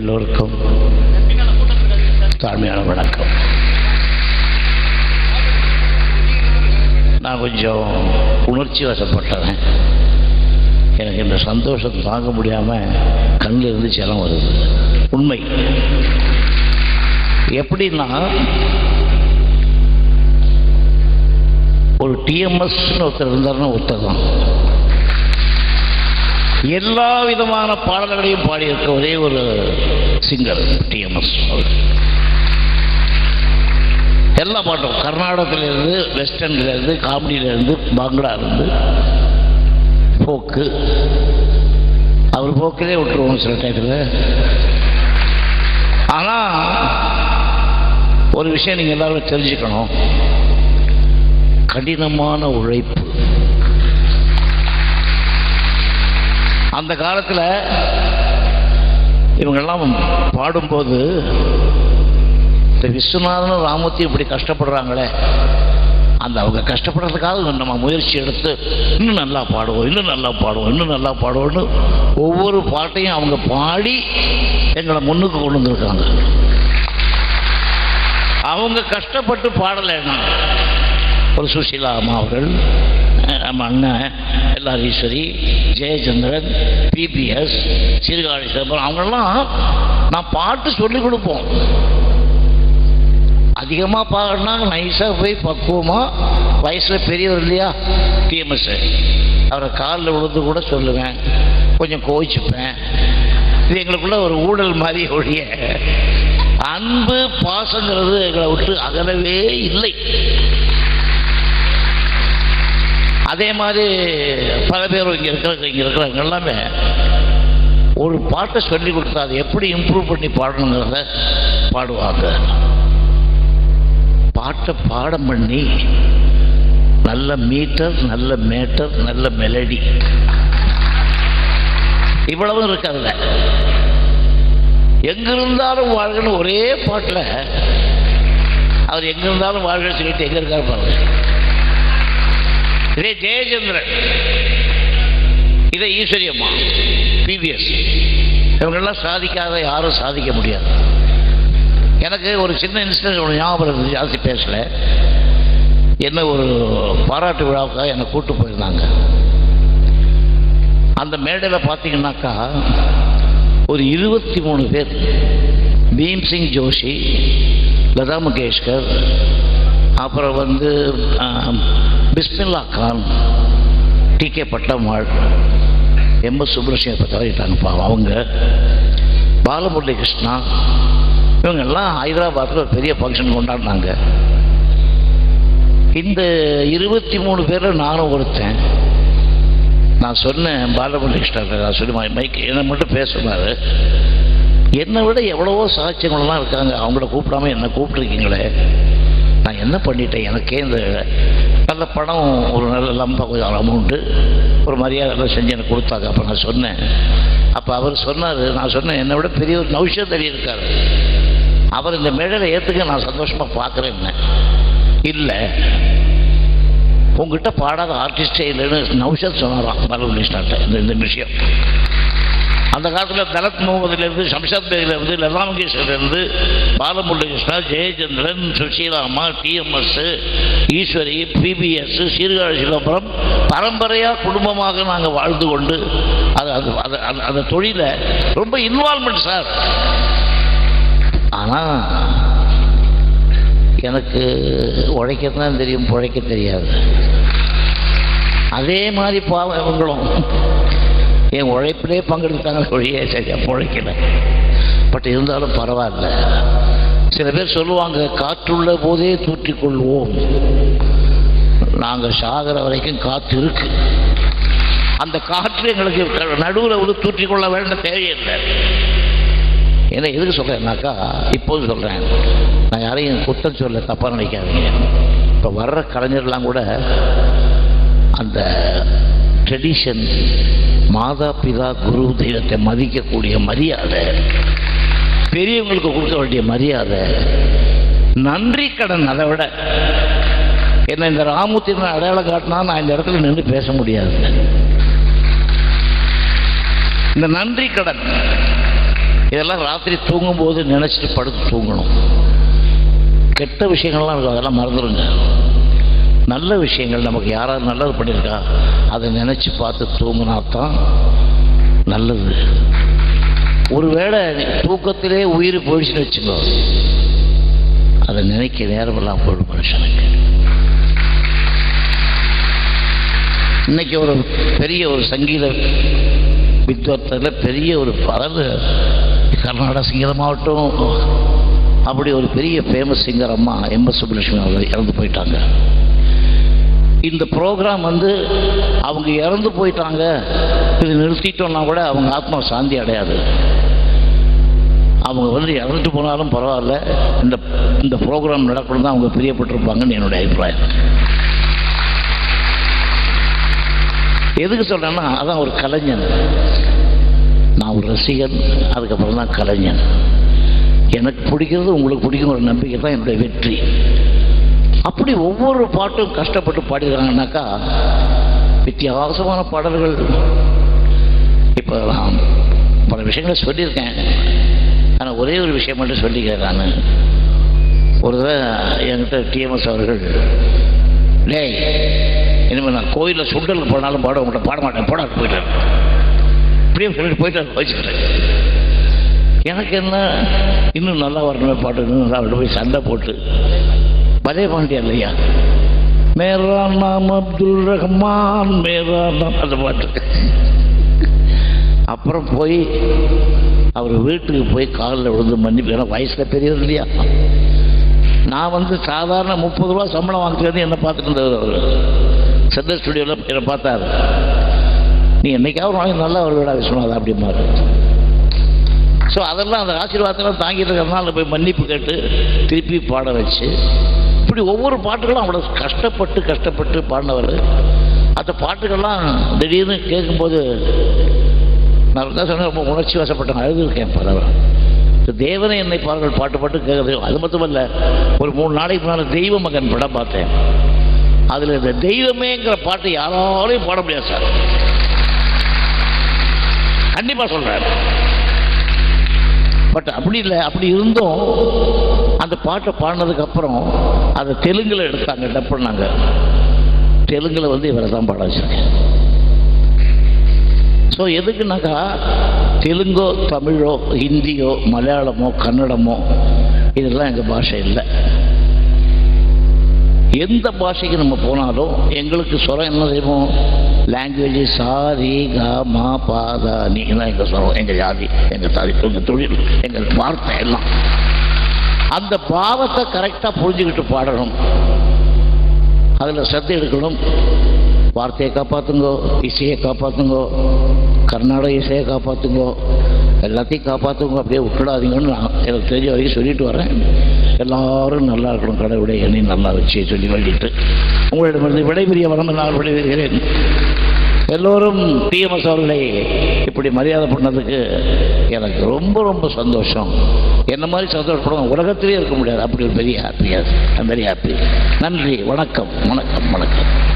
எல்லோருக்கும் தாழ்மையான வணக்கம். நான் கொஞ்சம் உணர்ச்சி வசப்பட்டேன் எனக்கு இந்த சந்தோஷத்தை தாங்க முடியாமல் கண்ணில் இருந்து செலம் வருது. உண்மை. எப்படின்னா ஒரு டிஎம்எஸ்னு ஒருத்தர் இருந்தாருன்னா ஒருத்தர் தான். எல்லா விதமான பாடல்களையும் பாடியிருக்க ஒரே ஒரு சிங்கர் டிஎம்எஸ் எல்லா பாட்டும் கர்நாடகத்திலேருந்து வெஸ்டர்ன்லேருந்து காமெடியிலேருந்து பாங்கடாலேருந்து போக்கு. அவர் போக்கிலே விட்டுருவோம் சில டயத்தில் ஆனால் ஒரு விஷயம் நீங்கள் எல்லாரும் தெரிஞ்சுக்கணும். கடினமான உழைப்பு. அந்த காலத்தில் இவங்கெல்லாம் பாடும்போது இந்த விஸ்வநாதனும் ராமத்தையும் இப்படி கஷ்டப்படுறாங்களே. அந்த அவங்க கஷ்டப்படுறதுக்காக நம்ம முயற்சி எடுத்து இன்னும் நல்லா பாடுவோம் இன்னும் நல்லா பாடுவோம் இன்னும் நல்லா பாடுவோம்னு ஒவ்வொரு பாட்டையும் அவங்க பாடி எங்களை முன்னுக்கு கொண்டு வந்திருக்காங்க. அவங்க கஷ்டப்பட்டு பாடலைன்னா அப்புறம் சுஷீலா அம்மா அவர்கள் நம்ம அண்ணன் L R Eswari Jayachandran P B S Sirkazhi Chidambaram அவங்களெல்லாம் நான் பாட்டு சொல்லிக் கொடுப்போம். அதிகமாக பாடினா நைஸாக போய் பக்குவமாக வயசில் பெரியவர் இல்லையா? டிஎம்எஸ் அவரை காலில் விழுந்து கூட சொல்லுவேன். கொஞ்சம் கோவிச்சுப்பேன். இது எங்களுக்குள்ள ஒரு ஊழல் மாதிரி ஒழிய. அன்பு பாசங்கிறது எங்களை விட்டு அகலவே இல்லை. அதே மாதிரி பல பேர் இங்கே இருக்கிற இங்கே இருக்கிறவங்க எல்லாமே ஒரு பாட்டை சொல்லி கொடுத்தா அதை எப்படி இம்ப்ரூவ் பண்ணி பாடணுங்கிறத பாடுவாங்க. பாட்டை பாடம் பண்ணி நல்ல மீட்டர் நல்ல மேட்டர் நல்ல மெலடி இவ்வளவும் இருக்காதுல்ல. எங்கிருந்தாலும் வாழ்கன்னு ஒரே பாட்டில் அவர் எங்கிருந்தாலும் இருந்தாலும் சொல்லிட்டு எங்கே இருக்காரு பாருங்க. இதே ஜெயச்சந்திரன். இதை ஈஸ்வரியம்மா பிபிஎஸ் இவங்கெல்லாம் சாதிக்காத யாரும் சாதிக்க முடியாது. எனக்கு ஒரு சின்ன இன்சிடென்ட் ஒன்று ஞாபகம் இருந்துச்சு ஜாஸ்தி பேசல. என்ன ஒரு பாராட்டு விழாவுக்காக என்னை கூட்டு போயிருந்தாங்க. அந்த மேடையில் பார்த்தீங்கன்னாக்கா ஒரு இருபத்தி மூணு பேர் பீம்சிங் ஜோஷி லதா மங்கேஷ்கர் அப்புறம் வந்து Bismillah Khan. T K Pattammal M S சுப்ரமணியத்தை தவறிட்டாங்க பாவம். அவங்க பாலமுரளி கிருஷ்ணா இவங்கெல்லாம் ஹைதராபாத்தில் ஒரு பெரிய ஃபங்க்ஷன் கொண்டாடினாங்க. இந்த இருபத்தி மூணு பேரில் நானும் ஒருத்தன். நான் சொன்னேன் பாலமுரளி கிருஷ்ணா நான் சொல்லி மைக் என்னை மட்டும் பேச சொன்னார். என்னை விட எவ்வளவோ சாட்சியங்கள்லாம் இருக்காங்க. அவங்கள கூப்பிடாம என்னை கூப்பிட்ருக்கீங்களே நான் என்ன பண்ணிட்டேன்? எனக்கே இந்த நல்ல பணம் ஒரு நல்ல லம்பா கொஞ்சம் அமௌண்ட்டு ஒரு மரியாதை எல்லாம் செஞ்சு எனக்கு கொடுத்தாங்க. அப்போ நான் சொன்னேன். அப்போ அவர் சொன்னார் நான் சொன்னேன் என்னை விட பெரிய ஒரு நௌஷத் அலி இருக்கார். அவர் இந்த மேடையில் ஏற்றுக்க நான் சந்தோஷமாக பார்க்குறேன்னு இல்லை. உங்ககிட்ட பாடாத ஆர்டிஸ்டே இல்லைன்னு நௌஷத் சொன்னாராம் பாலகுலிஸ்டார்ட்ட இந்த இந்த விஷயம். அந்த காலத்தில் தலத் முகமதுலேருந்து ஷம்ஷாத் பேகிலேருந்து லதா மங்கேஷ்கர்லேருந்து பாலமுள்ள கிருஷ்ணா ஜெயச்சந்திரன் அம்மா டிஎம்எஸ் ஈஸ்வரி பிபிஎஸ் சீர்காழி சிதம்பரம் பரம்பரையாக குடும்பமாக நாங்கள் வாழ்ந்து கொண்டு அது அது அது அந்த- அந்த தொழிலை ரொம்ப இன்வால்மெண்ட் சார். ஆனால் எனக்கு உழைக்கத்தான் தெரியும் பிழைக்க தெரியாது. அதே மாதிரி பாவம் இவங்களும். என் உழைப்பிலே பங்கெடுத்தாங்க ஒழிய சரியா பிழைக்கல. பட் இருந்தாலும் பரவாயில்ல. சில பேர் சொல்லுவாங்க காற்றுள்ள போதே தூற்றிக்கொள்வோம். நாங்கள் சாகிற வரைக்கும் காற்று இருக்கு. அந்த காற்று எங்களுக்கு நடுவில் வந்து தூற்றிக்கொள்ள வேண்ட தேவையில்லை. என்ன எதுக்கு சொல்கிறேன்னாக்கா இப்போது சொல்கிறேன் நான் யாரையும் குற்றம் சொல்ல தப்பாக நினைக்காதீங்க. இப்போ வர்ற கலைஞர்லாம் கூட அந்த ட்ரெடிஷன் மாதா பிதா குரு தெய்வத்தை மதிக்கக்கூடிய மரியாதை பெரியவங்களுக்கு கொடுக்க வேண்டிய மரியாதை நன்றி கடன் அதை விட என்ன இந்த ராமூர்த்தின்னு அடையாளம் காட்டினா நான் இந்த இடத்துல நின்று பேச முடியாது. இந்த நன்றி கடன் இதெல்லாம் ராத்திரி தூங்கும்போது நினச்சிட்டு படுத்து தூங்கணும். கெட்ட விஷயங்கள்லாம் இருக்கும் அதெல்லாம் மறந்துடுங்க நல்ல விஷயங்கள் நமக்கு யாராவது நல்லது பண்ணியிருக்கா அதை நினச்சி பார்த்து தூங்கினா தான் நல்லது. ஒருவேளை தூக்கத்திலே உயிர் போயிடுச்சுன்னு வச்சுக்கோ அதை நினைக்க நேரமெல்லாம் போயிடும் மனுஷனுக்கு. இன்னைக்கு ஒரு பெரிய ஒரு சங்கீத வித்வத்தில் பெரிய ஒரு பறவு கர்நாடக சங்கீதமாகட்டும் அப்படி ஒரு பெரிய ஃபேமஸ் சிங்கர் அம்மா எம் எஸ் சுப்புலட்சுமி அவர்கள் இறந்து போயிட்டாங்க. இந்த ப்ரோக்ராம் வந்து அவங்க இறந்து போயிட்டாங்க. இது நிறுத்திட்டோம்னா கூட அவங்க ஆத்மா சாந்தி அடையாது. அவங்க வந்து இறந்துட்டு போனாலும் பரவாயில்ல. இந்த இந்த ப்ரோக்ராம் நடக்கணும் தான் அவங்க பிரியப்பட்டிருப்பாங்கன்னு என்னுடைய அபிப்பிராயம். எதுக்கு சொல்கிறேன்னா அதான் ஒரு கலைஞன். நான் ஒரு ரசிகன் அதுக்கப்புறம் தான் கலைஞன். எனக்கு பிடிக்கிறது உங்களுக்கு பிடிக்கும் ஒரு நம்பிக்கை தான் என்னுடைய வெற்றி. அப்படி ஒவ்வொரு பாட்டும் கஷ்டப்பட்டு பாடிருக்காங்கனாக்கா வித்தியாசமான பாடல்கள். இப்போ நான் பல விஷயங்களை சொல்லியிருக்கேன். ஆனால் ஒரே ஒரு விஷயம் மட்டும் சொல்லிக்கிறேன் நான். ஒரு தடவை என்கிட்ட டிஎம்எஸ் அவர்கள் டேய் இனிமேல் நான் கோயிலில் சுண்டலுக்கு போனாலும் பாட உங்கள்கிட்ட பாட மாட்டேன். பாட போயிட்டேன் இப்படியே சொல்லிட்டு போயிட்டு வச்சுக்கிறேன் எனக்கு என்ன இன்னும் நல்லா வரணுமே பாட்டு இன்னும் நல்லா போய் சண்டை போட்டு. பலே பாண்டியா இல்லையா? மேரா நாம் அப்துல் ரஹ்மான் மேரா நாம் அந்த பாட்டு. அப்புறம் போய் அவர் வீட்டுக்கு போய் காலில் விழுந்து மன்னிப்பு ஏன்னா வயசில் பெரியவர் இல்லையா? நான் வந்து சாதாரண முப்பது ரூபா சம்பளம் வாங்கிட்டு என்னை பார்த்துட்டு இருந்தவர் அவர்? சென்ட்ரல் ஸ்டுடியோவில் என்னை பார்த்தாரு. நீ என்னைக்காவது வாங்கி நல்லா ஒரு விடா அப்படிமாரு ஸோ அதெல்லாம் அந்த ஆசீர்வாதத்தெல்லாம் தாங்கிட்டு இருக்கிறதுனால போய் மன்னிப்பு கேட்டு திருப்பி பாட வச்சு இப்படி ஒவ்வொரு பாட்டுகளும் அவ்வளோ கஷ்டப்பட்டு கஷ்டப்பட்டு பாடினவர். அந்த பாட்டுகள்லாம் திடீர்னு கேட்கும்போது நான் தான் சொன்னேன் ரொம்ப உணர்ச்சி வசப்பட்டேன் அழுதுருக்கேன் பரவாயில்ல தேவனை என்னை பாருங்கள் பாட்டு பாட்டு கேட்குறது. அது மட்டுமல்ல ஒரு மூணு நாளைக்கு முன்னால் தெய்வ மகன் படம் பார்த்தேன். அதில் இந்த தெய்வமேங்கிற பாட்டு யாராலையும் பாட முடியாது சார். கண்டிப்பாக சொல்கிறேன் பட் அப்படி இல்லை அப்படி இருந்தும் அந்த பாட்டை பாடினதுக்கு அப்புறம் அதை தெலுங்கில் எடுத்தாங்க டப் பண்ணாங்க. தெலுங்கில் வந்து இவரை தான் பாட வச்சிருக்கேன். ஸோ எதுக்குனாக்கா தெலுங்கோ தமிழோ ஹிந்தியோ மலையாளமோ கன்னடமோ இதெல்லாம் எங்கள் பாஷை இல்லை. எந்த பாஷைக்கு நம்ம போனாலும் எங்களுக்கு சுரம் என்ன செய்வோம் லாங்குவேஜ் சாரி கா மா பாதா நீ தான் எங்கள் சுரம் எங்கள் ஜாதி எங்கள் தாதி எங்கள் தொழில் எங்கள் வார்த்தை எல்லாம். அந்த பாவத்தை கரெக்டாக புரிஞ்சுக்கிட்டு பாடணும். அதில் சத்து எடுக்கணும். வார்த்தையை காப்பாற்றுங்கோ இசையை காப்பாற்றுங்கோ கர்நாடக இசையை காப்பாற்றுங்கோ எல்லாத்தையும் காப்பாற்றுங்க அப்படியே விட்டுடாதீங்கன்னு நான் எனக்கு தெரிஞ்ச வரைக்கும் சொல்லிட்டு வரேன். எல்லாரும் நல்லா இருக்கணும் கடவுளை என்னை நல்லா வச்சு சொல்லி வேண்டிட்டு உங்களிடமிருந்து விடைபெரிய வரம் நான் விடைபெறுகிறேன். எல்லோரும் டிஎம்எஸ் அவர்களை இப்படி மரியாதை பண்ணதுக்கு எனக்கு ரொம்ப ரொம்ப சந்தோஷம். என்ன மாதிரி சந்தோஷப்படும் உலகத்திலே இருக்க முடியாது. அப்படி ஒரு பெரிய ஹாப்பியாக ஐம் வெரி ஹாப்பி நன்றி. வணக்கம். வணக்கம். வணக்கம்.